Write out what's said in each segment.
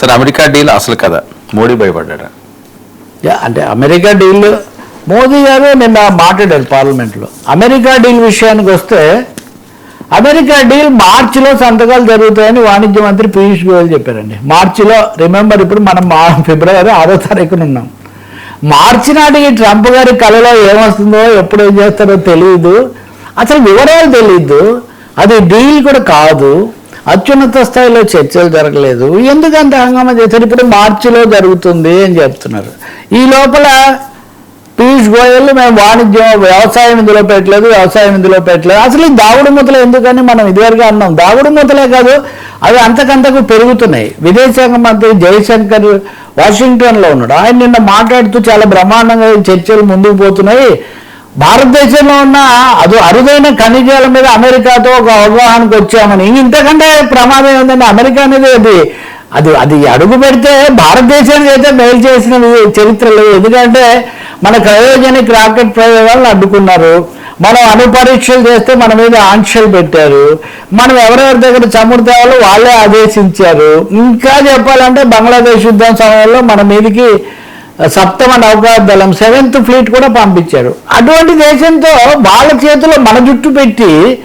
సరే America deal అసలు కదా మోడీ భయపడ్డా యా, అంటే అమెరికా డీల్ మోదీ గారు నిన్న మాట్లాడారు పార్లమెంట్లో. అమెరికా డీల్ విషయానికి వస్తే అమెరికా డీల్ మార్చిలో సంతకాలు జరుగుతాయని వాణిజ్య మంత్రి పీయూష్ గోయల్ చెప్పారండి. మార్చిలో రిమెంబర్ ఇప్పుడు మనం మా ఫిబ్రవరి ఆరో తారీఖున ఉన్నాం. మార్చి నాటికి ట్రంప్ గారి కళలో ఏమొస్తుందో ఎప్పుడు ఏం చేస్తారో తెలియదు అసలు వివరాలు తెలియదు అది డీల్ కూడా కాదు. అత్యున్నత స్థాయిలో చర్చలు జరగలేదు. ఎందుకంత హంగామా చేశారు? ఇప్పుడు మార్చిలో జరుగుతుంది అని చెప్తున్నారు. ఈ లోపల పీయూష్ గోయల్ మేము వాణిజ్యం వ్యవసాయం ఇందులో పెట్టలేదు వ్యవసాయం ఇందులో పెట్టలేదు. అసలు ఈ దాగుడు మూతలు ఎందుకని మనం ఇదివరకు అన్నాం. దాగుడు మూతలే కాదు అవి అంతకంతకు పెరుగుతున్నాయి. విదేశాంగ మంత్రి జయశంకర్ వాషింగ్టన్లో ఉన్నాడు. ఆయన నిన్న మాట్లాడుతూ చాలా బ్రహ్మాండంగా చర్చలు ముందుకు పోతున్నాయి. భారతదేశంలో ఉన్న అది అరుదైన ఖనిజాల మీద అమెరికాతో ఒక అవగాహనకు వచ్చామని ఇంతకంటే ప్రమాదం ఏంటంటే అమెరికా అనేది అది అది అది అడుగు పెడితే భారతదేశానికి అయితే మేలు చేసిన చరిత్ర లేదు ఎందుకంటే మన క్రయోజనిక్ రాకెట్ ప్రయోగాలను అడ్డుకున్నారు. మనం అనుపరీక్షలు చేస్తే మన మీద ఆంక్షలు పెట్టారు. మనం ఎవరెవరి దగ్గర చమురు తేవాలో వాళ్ళే ఆదేశించారు. ఇంకా చెప్పాలంటే బంగ్లాదేశ్ యుద్ధం సమయంలో మన మీదకి సప్తమ నౌకా దళం సెవెంత్ ఫ్లీట్ కూడా పంపించారు. అటువంటి దేశంతో వాళ్ళ చేతిలో మన జుట్టు పెట్టి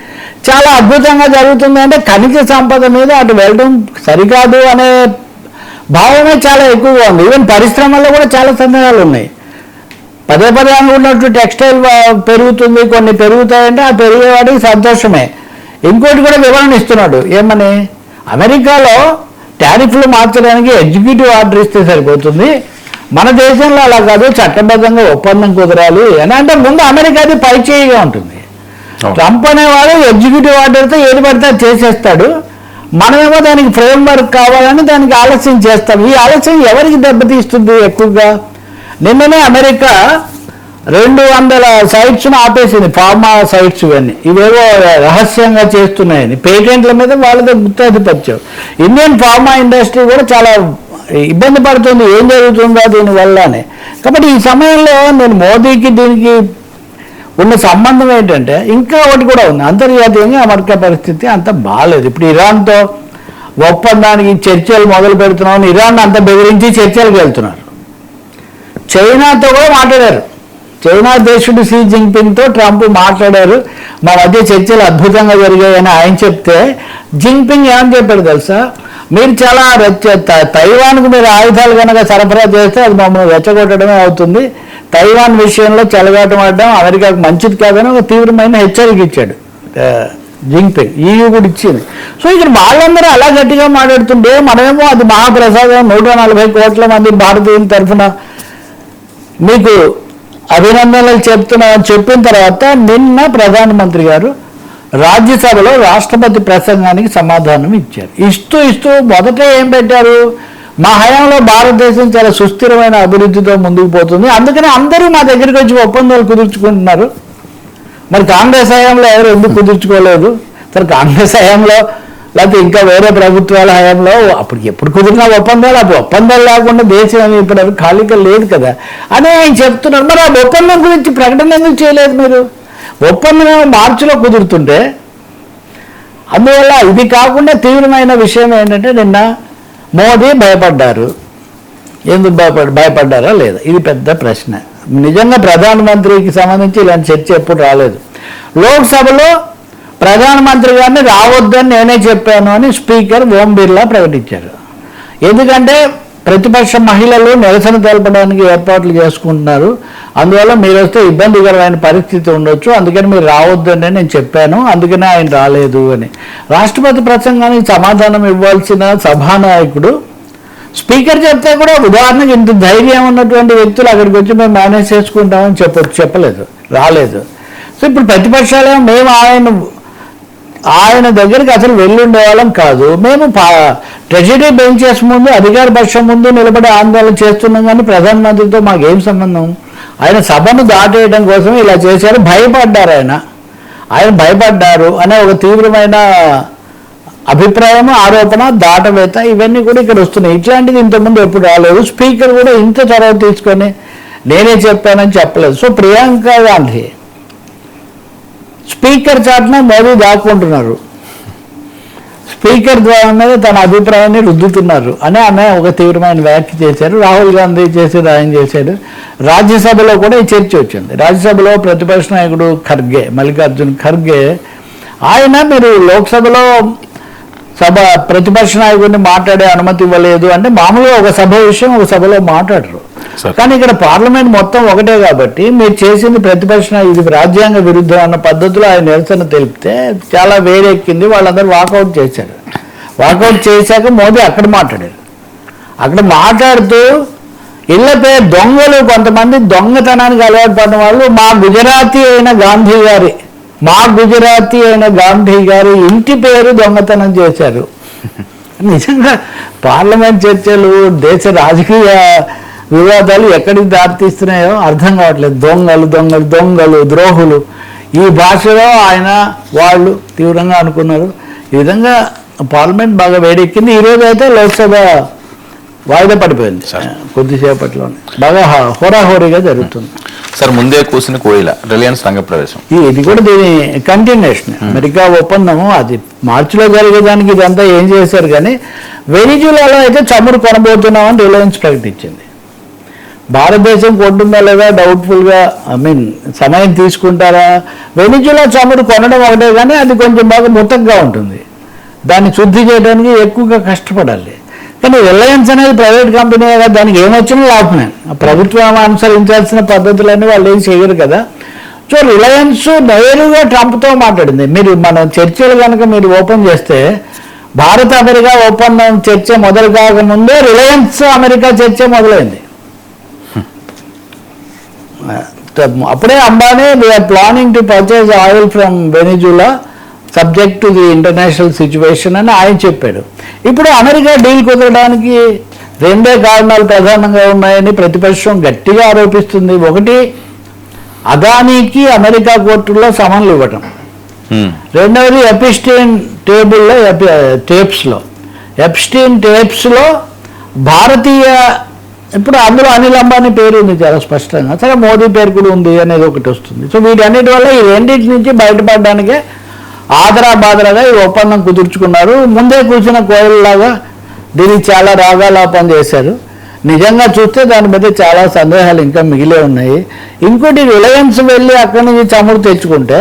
చాలా అద్భుతంగా జరుగుతుంది అంటే ఖనిజ సంపద మీద అటు వెళ్ళడం సరికాదు అనే భావమే చాలా ఎక్కువగా ఉంది. ఈవెన్ పరిశ్రమల్లో కూడా చాలా సందేహాలు ఉన్నాయి. పదే పదే అనుకున్నట్టు టెక్స్టైల్ పెరుగుతుంది కొన్ని పెరుగుతాయంటే ఆ పెరిగేవాడికి సంతోషమే. ఇంకోటి కూడా వివరణ ఇస్తున్నాడు. ఏమని? అమెరికాలో టారిఫ్లు మార్చడానికి ఎగ్జిక్యూటివ్ ఆర్డర్ ఇస్తే సరిపోతుంది. మన దేశంలో అలా కాదు చట్టబద్ధంగా ఒప్పందం కుదరాలి అని. అంటే ముందు అమెరికాది పై చేయిగా ఉంటుంది. ట్రంప్ అనేవాడు ఎగ్జిక్యూటివ్ ఆర్డర్తో ఏది పడితే అది చేసేస్తాడు. మనమేమో దానికి ఫ్రేమ్ వర్క్ కావాలని దానికి ఆలస్యం చేస్తాం. ఈ ఆలస్యం ఎవరికి దెబ్బతీస్తుంది ఎక్కువగా? నిన్ననే అమెరికా రెండు వందల సైట్స్ను ఆపేసింది ఫార్మా సైట్స్ ఇవన్నీ. ఇవేవో రహస్యంగా చేస్తున్నాయని. పేటెంట్ల మీద వాళ్ళదే గుత్తాధిపత్యం. ఇండియన్ ఫార్మా ఇండస్ట్రీ కూడా చాలా ఇబ్బంది పడుతుంది ఏం జరుగుతుందో దీనివల్ల అని కాబట్టి ఈ సమయంలో నేను మోదీకి దీనికి ఉన్న సంబంధం ఏంటంటే ఇంకా ఒకటి కూడా ఉంది. అంతర్జాతీయంగా అమెరికా పరిస్థితి అంత బాగాలేదు ఇప్పుడు ఇరాన్తో ఒప్పందానికి చర్చలు మొదలు పెడుతున్నామని ఇరాన్ అంత బెదిరించి చర్చలకు వెళ్తున్నారు. చైనాతో కూడా మాట్లాడారు. చైనా అధ్యక్షుడు షీ జిన్పింగ్తో ట్రంప్ మాట్లాడారు. మా మధ్య చర్చలు అద్భుతంగా జరిగాయని ఆయన చెప్తే జిన్పింగ్ ఏమని చెప్పాడు తెలుసా? మీరు చాలా రెచ్చ- తైవాన్కు మీరు ఆయుధాలు కనుక సరఫరా చేస్తే అది మమ్మల్ని రెచ్చగొట్టడమే అవుతుంది. తైవాన్ విషయంలో చెలగాటం ఆడడం అమెరికాకు మంచిది కాదని ఒక తీవ్రమైన హెచ్చరిక ఇచ్చాడు. జింగ్పింగ్ ఈయూ కూడా ఇచ్చింది. సో ఇక్కడ వాళ్ళందరూ అలా గట్టిగా మాట్లాడుతుంటే మనమేమో అది మహాప్రసాదం నూట నలభై కోట్ల మంది భారతీయుల తరఫున మీకు అభినందనలు చెప్తున్నామని చెప్పిన తర్వాత నిన్న ప్రధానమంత్రి గారు రాజ్యసభలో రాష్ట్రపతి ప్రసంగానికి సమాధానం ఇచ్చారు. ఇస్తూ ఇస్తూ మొదట ఏం పెట్టారు? మా హయాంలో భారతదేశం చాలా సుస్థిరమైన అభివృద్ధితో ముందుకు పోతుంది. అందుకని అందరూ మా దగ్గరికి వచ్చి ఒప్పందాలు కుదుర్చుకుంటున్నారు. మరి కాంగ్రెస్ హయాంలో ఎవరు ఎందుకు కుదుర్చుకోలేదు? సరే కాంగ్రెస్ హయాంలో లేకపోతే ఇంకా వేరే ప్రభుత్వాల హయాంలో అప్పుడు ఎప్పుడు కుదిరిన ఒప్పందాలు అప్పుడు ఒప్పందాలు లేకుండా దేశం ఇప్పుడు ఖాళీగా లేదు కదా. అని ఆయన చెప్తున్నారు. మరి ఆ ఒప్పందం గురించి ప్రకటన ఎందుకు చేయలేదు మీరు? ఒప్పందం మార్చిలో కుదురుతుంటే అందువల్ల ఇది కాకుండా తీవ్రమైన విషయం ఏంటంటే నిన్న మోదీ భయపడ్డారు. ఎందుకు భయపడ భయపడ్డారా లేదా? ఇది పెద్ద ప్రశ్న. నిజంగా ప్రధానమంత్రికి సంబంధించి ఇలాంటి చర్చ ఎప్పుడు రాలేదు. లోక్సభలో ప్రధానమంత్రి గారిని రావద్దని నేనే చెప్పాను అని స్పీకర్ ఓం బిర్లా ప్రకటించారు. ఎందుకంటే ప్రతిపక్ష మహిళలు నిరసన తెలపడానికి ఏర్పాట్లు చేసుకుంటున్నారు. అందువల్ల మీరు వస్తే ఇబ్బందికరమైన పరిస్థితి ఉండొచ్చు. అందుకని మీరు రావద్దని నేను చెప్పాను. అందుకనే ఆయన రాలేదు అని. రాష్ట్రపతి ప్రసంగానికి సమాధానం ఇవ్వాల్సిన సభానాయకుడు స్పీకర్ చెప్తే కూడా ఉదాహరణకి ఇంత ధైర్యం ఉన్నటువంటి వ్యక్తులు అక్కడికి వచ్చి మేము మేనేజ్ చేసుకుంటామని చెప్ప చెప్పలేదు రాలేదు. సో ఇప్పుడు ప్రతిపక్షాలేమో మేము ఆయన ఆయన దగ్గరికి అసలు వెళ్ళి ఉండేవాళ్ళం కాదు. మేము ట్రెజరీ బెంచెస్ ముందు అధికార పక్షం ముందు నిలబడి ఆందోళన చేస్తున్నాం కానీ ప్రధానమంత్రితో మాకేం సంబంధం? ఆయన సభను దాటేయడం కోసం ఇలా చేశారు. భయపడ్డారు ఆయన. ఆయన భయపడ్డారు అనే ఒక తీవ్రమైన అభిప్రాయం ఆరోపణ దాటవేత ఇవన్నీ కూడా ఇక్కడ వస్తున్నాయి. ఇట్లాంటిది ఇంతకుముందు ఎప్పుడు రాలేదు. స్పీకర్ కూడా ఇంత చొరవ తీసుకొని నేనే చెప్పానని చెప్పలేదు. సో ప్రియాంక గాంధీ స్పీకర్ చాటున మోదీ దాక్కుంటున్నారు. స్పీకర్ ద్వారా మీద తన అభిప్రాయాన్ని రుద్దుతున్నారు అని ఆమె ఒక తీవ్రమైన వ్యాఖ్య చేశారు. రాహుల్ గాంధీ చేసేది ఆయన చేశాడు రాజ్యసభలో కూడా ఈ చర్చ వచ్చింది. రాజ్యసభలో ప్రతిపక్ష నాయకుడు ఖర్గే మల్లికార్జున్ ఖర్గే ఆయన మీరు లోక్సభలో సభ ప్రతిపక్ష నాయకుడిని మాట్లాడే అనుమతి ఇవ్వలేదు అంటే మామూలుగా ఒక సభ విషయం ఒక సభలో మాట్లాడరు. కానీ ఇక్కడ పార్లమెంట్ మొత్తం ఒకటే కాబట్టి మీరు చేసింది ప్రతిపక్ష ఇది రాజ్యాంగ విరుద్ధం అన్న పద్ధతిలో ఆయన నిరసన తెలిపితే చాలా వేరెక్కింది వాళ్ళందరూ వాకౌట్ చేశారు. వాకౌట్ చేశాక మోదీ అక్కడ మాట్లాడారు. అక్కడ మాట్లాడుతూ ఇళ్ళపై దొంగలు కొంతమంది దొంగతనానికి అలవాటు పడిన వాళ్ళు మా గుజరాతీ అయిన గాంధీ గారి మా గుజరాతీ అయిన గాంధీ గారి ఇంటి పేరు దొంగతనం చేశారు. నిజంగా పార్లమెంట్ చర్చలు దేశ రాజకీయ వివాదాలు ఎక్కడికి దారితీస్తున్నాయో అర్థం కావట్లేదు. దొంగలు దొంగలు దొంగలు ద్రోహులు. ఈ భాషలో ఆయన వాళ్ళు తీవ్రంగా అనుకున్నారు. ఈ విధంగా పార్లమెంట్ బాగా వేడెక్కింది. ఈరోజు అయితే లోక్సభ వాయిదా పడిపోయింది. కొద్దిసేపట్లోనే. బాగా హ- హోరాహోరీగా జరుగుతుంది. సార్ ముందే కూసిన కోయిల రిలయన్స్ రంగ ప్రవేశం. ఇది కూడా దీని కంటిన్యూషన్ అమెరికా ఒప్పందము అది మార్చిలో జరిగేదానికి ఇదంతా ఏం చేశారు కానీ వెనిజులాలో అయితే చమురు కొనబోతున్నామని రిలయన్స్ ప్రకటించింది. భారతదేశం కొంటుందా లేదా డౌట్ఫుల్గా ఐ మీన్ సమయం తీసుకుంటారా? వెనిజులా చమురు కొనడం ఒకటే కానీ అది కొంచెం బాగా ముతగ్గా ఉంటుంది. దాన్ని శుద్ధి చేయడానికి ఎక్కువగా కష్టపడాలి. కానీ రిలయన్స్ అనేది ప్రైవేట్ కంపెనీ కదా దానికి ఏమొచ్చినా లాభమే. ప్రభుత్వం అనుసరించాల్సిన పద్ధతులన్నీ వాళ్ళు ఏం చేయరు కదా. సో రిలయన్స్ నేరుగా ట్రంప్తో మాట్లాడింది. మీరు మనం చర్చలు కనుక మీరు ఓపెన్ చేస్తే భారత అమెరికా ఒప్పందం చర్చ మొదలు కాకముందే రిలయన్స్ అమెరికా చర్చ మొదలైంది. అప్పుడే Ambani we are planning to purchase oil from Venezuela subject to the international situation అని ఆయన చెప్పాడు. ఇప్పుడు అమెరికా డీల్ కుదరడానికి రెండే కారణాలు ప్రధానంగా ఉన్నాయని ప్రతిపక్షం గట్టిగా ఆరోపిస్తుంది. ఒకటి అదానీకి అమెరికా కోర్టుల్లో సమన్లు ఇవ్వటం. రెండవది ఎపిస్టీన్ టేబుల్లో ఎపి టేప్స్లో ఎప్స్టీన్ టేప్స్లో భారతీయ ఇప్పుడు అందులో అనిల్ అంబానీ పేరు ఉంది చాలా స్పష్టంగా. సరే మోదీ పేరు కూడా ఉంది అనేది ఒకటి వస్తుంది. సో వీటన్నిటి వల్ల ఈ రెండింటి నుంచి బయటపడడానికే ఆదరాబాదరాగా ఈ ఒప్పందం కుదుర్చుకున్నారు. ముందే కూర్చున్న కోయలలాగా దీనికి చాలా రాగాలాపం చేశారు. నిజంగా చూస్తే దాని మీద చాలా సందేహాలు ఇంకా మిగిలే ఉన్నాయి. ఇంకోటి రిలయన్స్ వెళ్ళి అక్కడి నుంచి చమురు తెచ్చుకుంటే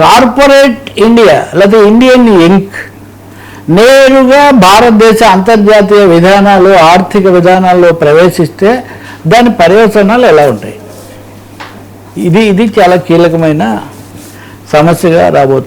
కార్పొరేట్ ఇండియా లేదా ఇండియన్ ఇంక్ నేరుగా భారతదేశ అంతర్జాతీయ విధానాలు ఆర్థిక విధానాల్లో ప్రవేశిస్తే దాని పర్యవసనాలు ఎలా ఉంటాయి? ఇది ఇది చాలా కీలకమైన సమస్యగా రాబోతుంది.